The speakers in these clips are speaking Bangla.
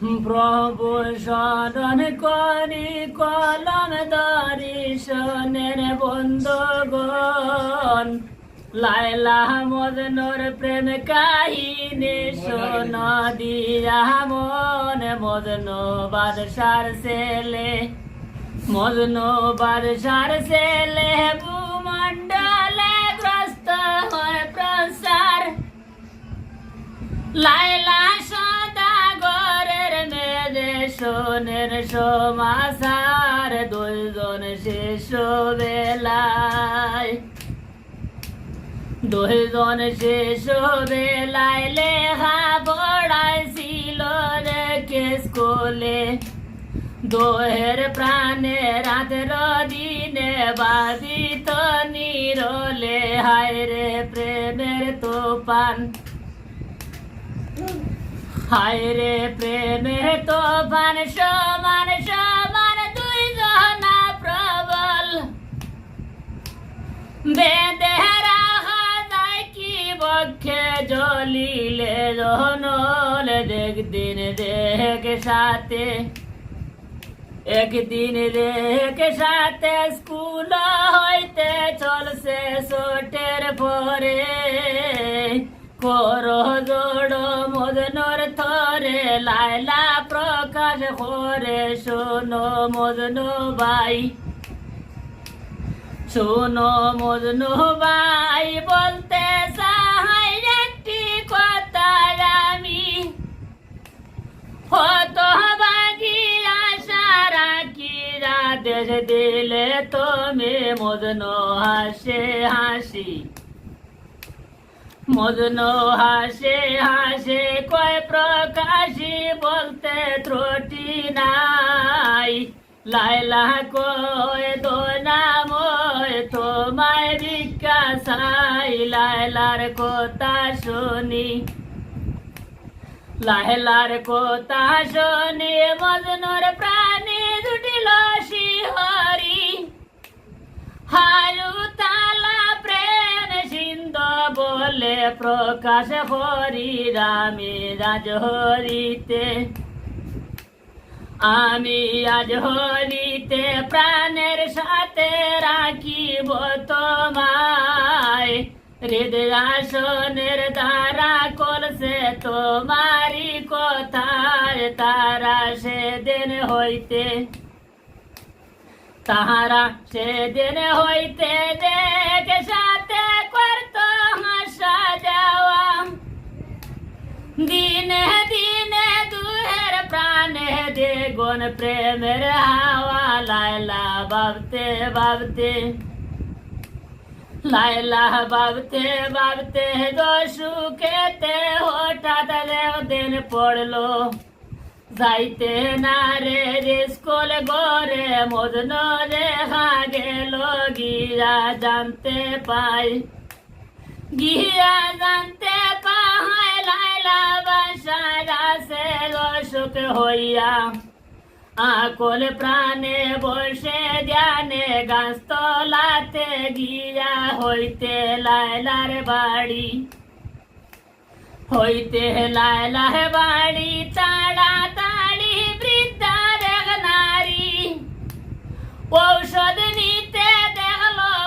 প্রভু শরণ করি, কলম দর্শনের বন্ধগণ। লাইলা মদনর প্রেম কাহিনী শোন দিয়া মন, মদন বাদশার ছেলে। মদন বাদশার ছেলে ভূমণ্ডলে গ্রস্ত হয় প্রসার। লাইলা সোনের সমাসার দুইজন শেষ বেলায়। দুইজন শেষ বেলায় লেখা পড়াইছিল রেখে স্কুলে দোহের প্রাণে রাতের দিনে বাদিত নিরলে হায় রে প্রেমের তোপান হায় রে প্রেমের তোফান, সমান সমান, দুই জনা প্রবল। বেদে রাখা যায় কি বক্ষে, জ্বলিলে জনল দেখ দিন দেখ সাথে। একদিন দেখ সাথে স্কুল হইতে চলছে সোটের পরে। কর জোড় মদনর থরে লাইলা প্রকাশ করে শোনো মদন বাই। শোনো মদন বাই বলতে চাই একটি কথা আমি। হত বাগি আশা রাখি দেশ দিলে তুমি মদন হাসে হাসি। মদন হাসে হাসে, কয় প্রকাশী বলতে ত্রুটি নাই। লাইলা কয়, দোনাময়, তোমায় সাই লাইলার কথা শুনি লাহেলার কথা শুনি মজনুর প্রাণী জুটিল শিহরি হারু। তালা সিন্ধ বলে প্রকাশ হরি রামে রাজ হরিতে আমি আজ হরিতে প্রাণের সাথে রাখিব তোমায়। হৃদয়াসনের দ্বারা করছে তোমারি কথায় তারা সেদিন হইতে। তাহারা সেদিন হইতে দেখে দিনে দিনে দুহের প্রাণে দেগুন প্রেমের হাওয়া লাইলা ভাবতে ভাবতে লাইলা ভাবতে ভাবতে সুখেতে হঠাৎ দিন পড়ল যাইতে না রে স্কুল গরে মদন রেখা গেল গিয়া জানতে পাই গিয়া জানতে পাই লাইলা বাসার আছে অসুখ হইয়া। আকল প্রাণে বসে ধ্যানে গাছ গিয়া হইতে লাইলার বাড়ি। হইতে লাইলার বাড়ি তাড়া তাড়ি বৃদ্ধা দেখ নারী। ঔষধ নিতে দেখল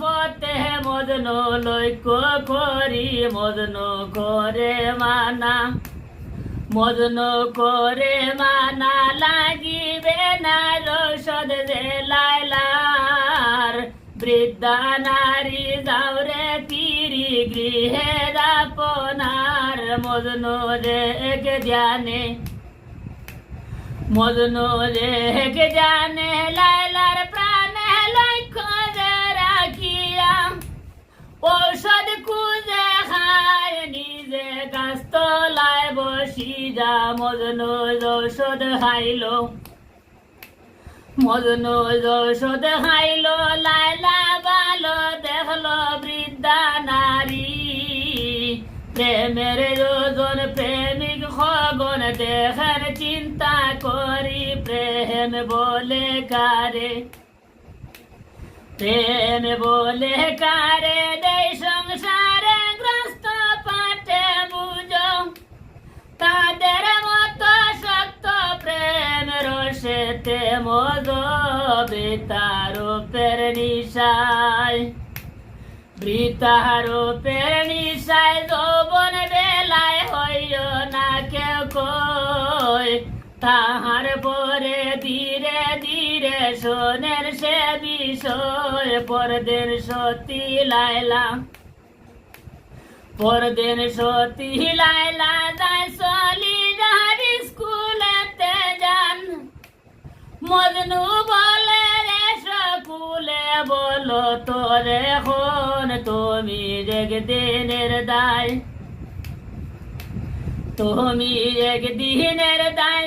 পথে মদন লৈক্য করি, মদন করে মানা। মদন করে মানা লাগিবে না ঔষধ দে লাইলার। বৃদ্ধা নারী যাওরে পিরি গৃহে আপনার মদন রেখ ধ্যানে মদন রেখ জানে লাইলার প্রাণে। ঔষধ খুঁজে খায়, নিজে গাছ তলায় বসি যা মদন ঔষধ খাইলো মদন ঔষধ খাইলো লাইলা ভালো দেখল বৃদ্ধা নারী। প্রেমের যোজন প্রেমিক খগন দেখেন চিন্তা করি, প্রেম বলে কারে? প্রেম বলে কারে দেই সংসারে গ্রস্ত পাটে বুঝো। তাদের মতো শক্ত তে মদ বৃতারোপের নিশায়। বৃতারোপের নিশায় যৌবন বেলায় হইও না কেউ কই। তাহার পরে ধীরে ধীরে শোনেন সে বিষয়, পরদিন সতী লাইলা। পরদিন সতী লাইলা যায় চলি যাহার স্কুলেতে যান। মজনু বলে রে সকুলে বলো তোরে হন তুমি একদিনের দায়। তুমি একদিনের দায়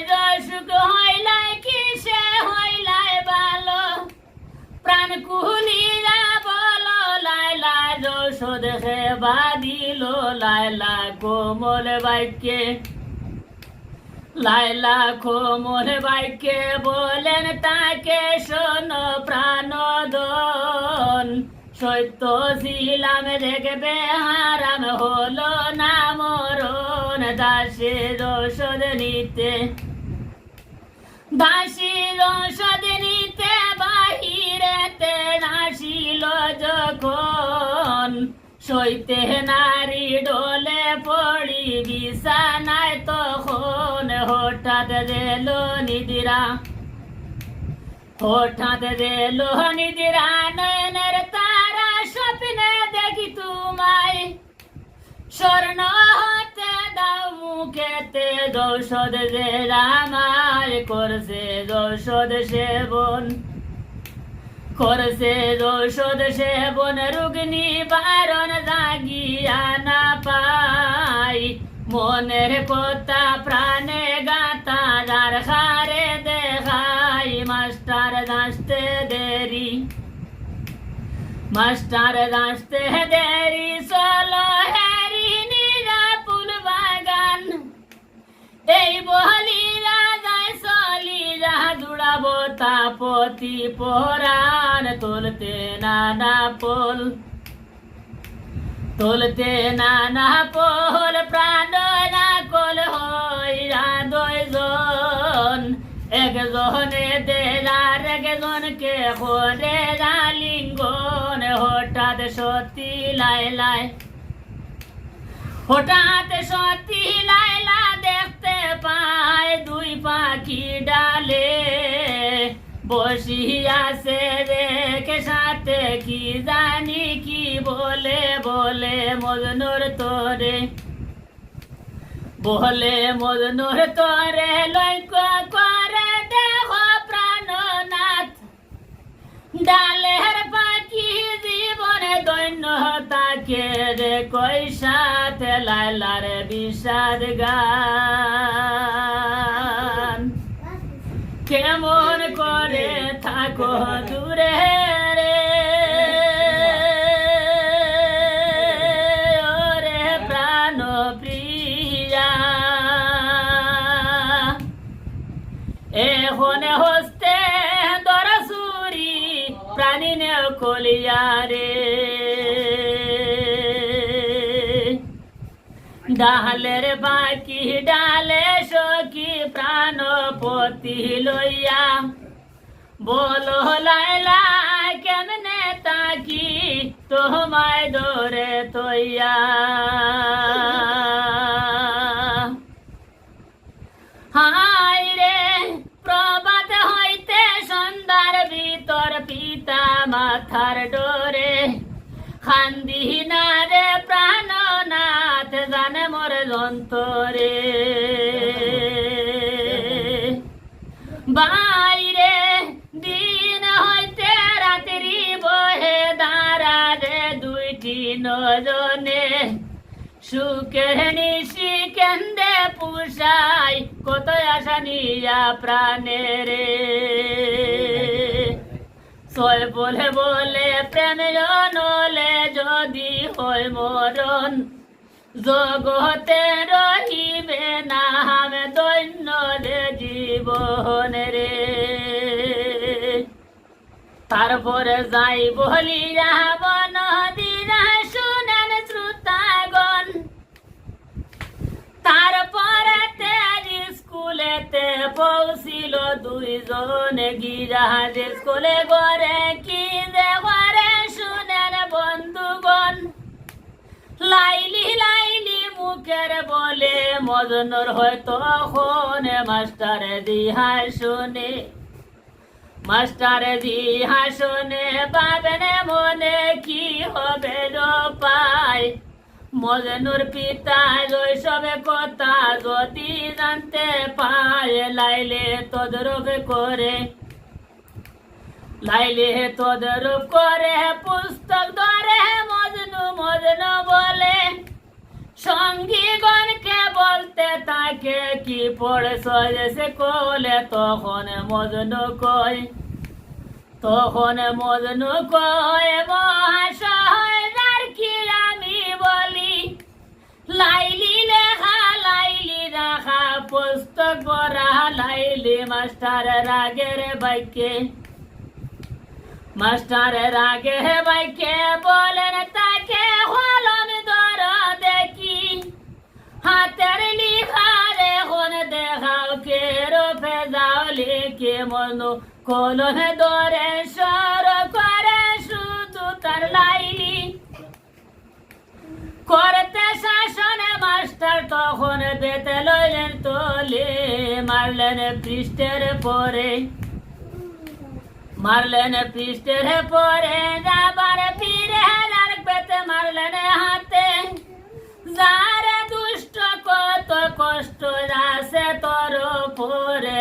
প্রাণ কুলিরা বলো লাইলা যশোদ সেবা দিল লাইলা কোমল বাক্যে। লাইলা কোমল বাক্যে বলেন, তাকে শোনো প্রাণদন। সত্য ছিলাম দেখবে, হারাম হলো না মরণ। দাসে রসদ নিতে, দাসী রসদ নিতে বাহিরেতে নাসিল যখন, সইতে নারী ডোলে পড়ি বিছানায় তখন হঠাৎ রেল নিদিরা। হঠাৎ রেল নিদিরা, নয়নের তারা স্বপ্নে দেখি তোমায়। স্বর্ণ হতে দাও মুখেতে দৌষদ যে রামার করছে দৌষদ সেবন। করছে দৌষদ সেবন রুগ্নি বারণ জাগিয়া না পাই মনের কথা প্রাণে গাতা যার খারে দেখাই মাস্টার দাসতে দেরি মাস্টার রাস্তে দেরি চলো হেরি নিরাপুল বাগান এই তাপতি পরাণ, তুলতে নানা পোল। তুলতে নানা পোল, প্রাণ কল হইরা দুইজন একজনে দেলার একজনকে হরে লিঙ্গন হঠাৎ সতী লাই হঠাৎ সতী লাইলা দেখতে পায় দুই পাখি ডালে। বসিয়াছে রেখে সাথে কি জানি কি বলে বলে মজনুর তোরে। বলে মজনুর তোরে লৈক্য করে দেহ প্রাণনাথ। ডালের দৈন্য তাকে রে কই সাথে লাইলার বিষাদ গান। কেমন করে থাকো দূরে ডালের বাকি, ডালে সখী প্রাণপতি লইয়া। বলো লাইলা কেমনে তাকি তোমায় দরে তৈয়া হাই রে প্রবাদ হইতে সন্ধ্যার ভিতর পিতা মাথার ডোরে। খান্দি না মোর যন্তরে বাইরে দিন হইতে রাত্রি বহে দাঁড়া রে দুইটি নজনে সুখের নিশি কেন্দ্রে পুষাই কত আশা নিয়া প্রাণে রে। বলে বলে প্রেম জনলে যদি হয় মরণ জগতে রহিবে না আমি দৈন্য রে জীবন রে। তারপরে যাই বলিয়া বন বনদিরা শুনেন শ্রোতাগণ। তারপরে তেজ স্কুলে রাতে পৌঁছিল দুইজনে গিরাজ। স্কুলে গড়ে কি যে শুনেন বন্ধুগণ। লাইলি মুখের বলে মজনুর হয়তো খনে মাস্টারে দিহাই শুনে। মাস্টারে দিহা শুনে পাবেন মনে কি হবে পায় মজনুর পিতা শৈশবে কথা যদি জানতে পায়, লাইলে তদরূপ করে। লাইলে তদরূপ করে পুস্তক ধরে মজনু মজনু বলে। সঙ্গীগণকে বলতে তাকে কি পড়েছ সে কোলে? তখন মজনু কয়, তখন মজনু কয় মহাশয় আর কি আমি বলি? লাইলি লেখা, লাইলি রাখা, পুস্তক পড়া, লাইলি মাস্টার রাগের বাইকে। মাস্টার রাগে বাইকে বলেন, তাকে কলমে ধরে সর করে শুধু তার লাইলি। করতে শাসনে মাস্টার তখন বেতে লইলেন তোলে, মারলেন পৃষ্ঠের পরে। মারলেন পৃষ্ঠের পরে, যাবার ফিরে আর বেতে মারলেন হাতে। যারে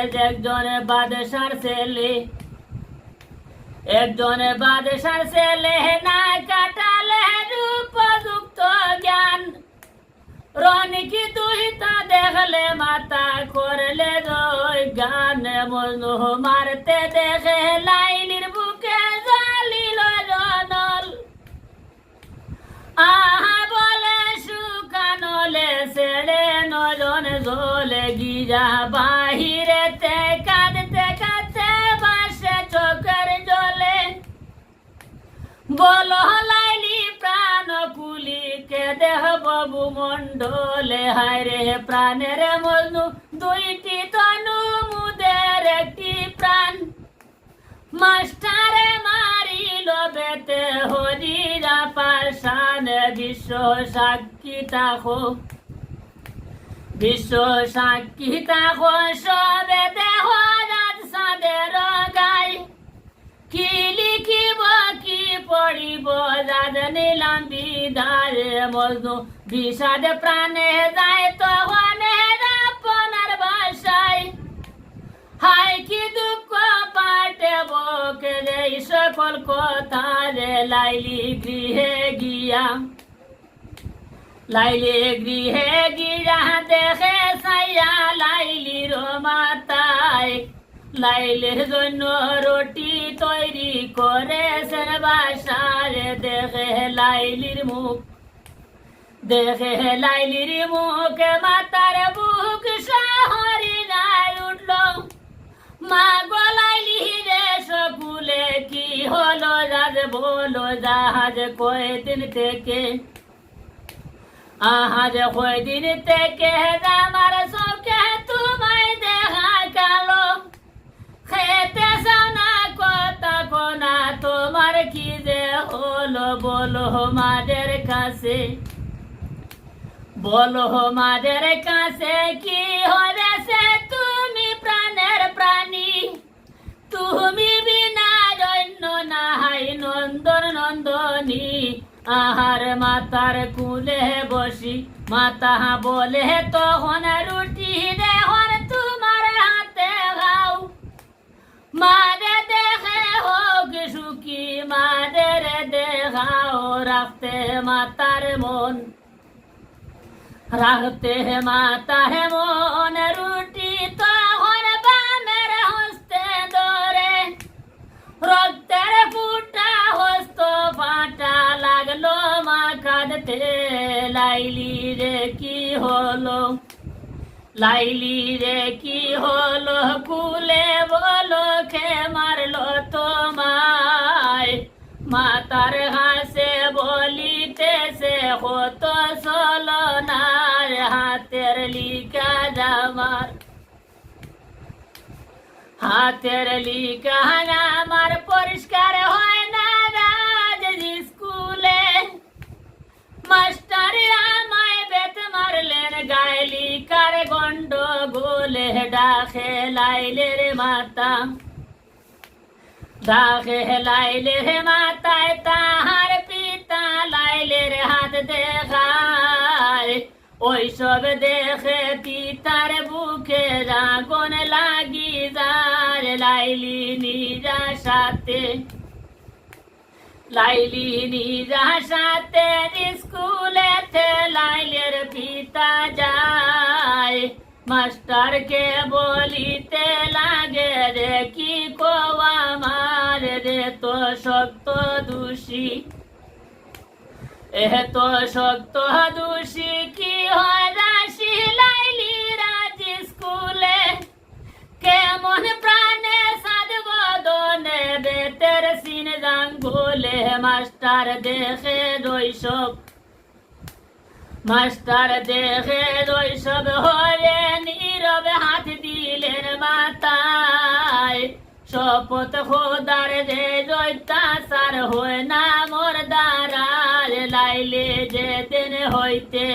একজন বাদশার ছেলে। একজন বাদশার ছেলে না কাটালে উপযুক্ত জ্ঞান। রনিকি তুই তা দেখলে মাতা করলে জয় গান। মনু মারতে দেখে লাইলির বুকে জালিল জনল। আহা শুকানলে ছেড়ে নজন জলে গিয়া বাহিরেতে কাঁদতে কাঁদতে বাসে চোখের জলে। বলো লাইলি প্রাণ কুলিকে দেহ বাবু মন্ডলে হায়রে প্রাণের মনু দুইটি তনু, মুদের একটি প্রাণ। মাস্টারে মারিল বেতে হরিরা পাশান বিশ্ব সাক্ষী তাকো বিশ্ব সাক্ষী তাকো সবে দেহ রাজ সাদের গায় কি লিখিব, কি পড়িব যাদ নিলাম বিদায় মজনু। বিষাদ প্রাণে যায় তখন আপনার হাই কি দুঃখ বকে এই সকল কথা রে লাইলি গৃহে গিয়া, লাইলি গৃহে গিয়া দেখে সাইয়া লাইলির মাতায় লাইলের জন্য রুটি তৈরি করেছেন বাসায় দেখে লাইলির মুখ, দেখে লাইলির মুখে, মাতার বুক শহরি নাই উঠল। মা গলাইলি রে সকুলে, কি হলো জাহাজ বলো জাহাজ কয়দিন থেকে? আহাজ কয়দিন থেকে আমার চোখে তোমায় দেখা কালো খেতে চাও কথা কোনা, তোমার কি যে হলো বলো মাদের কাছে? বলো মাদের কাছে কি হয়েছে তুমি তুমি বিনা নাহাই নন্দন নন্দনী। আহার মাতার কুলে বসি, মাতা বলে তখন রুটি দেহন তোমার হাতে খাও মারে দেখে হোক দেখাও, রাখতে মাতার মন। রাখতে মাতার মন লাইলি রে, কি হলো কুলে? বলো খে মারলো তোমায়? মাতার হাসে বলিতেছে, কত চলো নার হাতের লিখা জামার। হাতের লিখা আমার পরিষ্কার হয় গন্ড ডাকে লাইলে রে মাতা। ডাকে লাইলে রে মাতায় তাহার পিতা লাইলের হাত দেখায়। ওই সব দেখে পিতার বুকে রাগন লাগি যার লাইলি নিজা সাথে। লাইলি নিজা সাথে স্কুলেতে লাইলের পিতা যায়। মাস্টারকে বলিতে লাগে রে, কি কোয়া মার রে, তো শক্ত দোষী। এহ, তো শক্ত দোষী, কি হয় রাশি লাইলি রাজ স্কুলে? কেমন প্রাণে সাধব দনে, বেতের সিন জাঙ্গুলে। মাস্টার দেখে রইসব মাস্টার দেখে রইসব হয়ে নীরবে হাত দিলেন মাথায়। শপথ খোদার যে জৈতাসার হয় না মোর দ্বারার লাইলে যে দিন হইতে,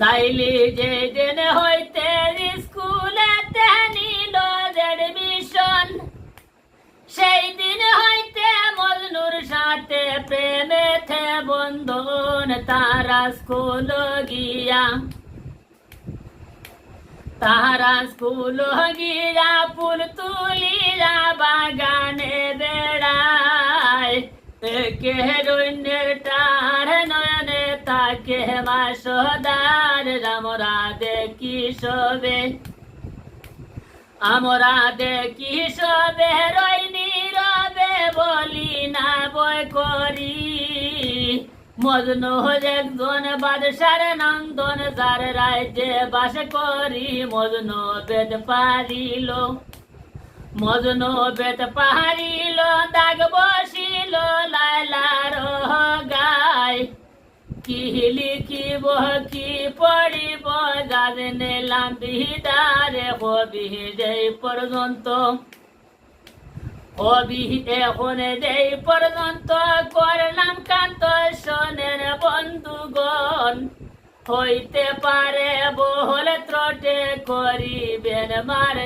লাইলি যে দিন হইতে স্কুলে নিল এডমিশন সেই দিন হইতে মজনুর সাথে প্রেমেতে বন্ধন তারা স্কুল গিয়া তারা স্কুল গিয়া ফুল তুলিয়া বাগানে বেড়ায় কে রৈন্যের টার নয়নে তাকে মাসদার রামরা দেখি সবে আমরা দেখি সবে রইনি রবে বলি না বই করি। মজনু একজন বাদশার নন্দন, যার রাজ্যে বাস করি। মজনু বেদ পারিল মজনু বেদ পারিল দাগ বসিল লাইলার গায় কি লিখিব কি পড়িব? জানে লাম্বিদারে হবি যেই পর্যন্ত। হবি এখন যেই পর্যন্ত করলাম কান্ত শোনেন বন্ধুগণ। হইতে পারে বহল ত্রটে করিবেন মার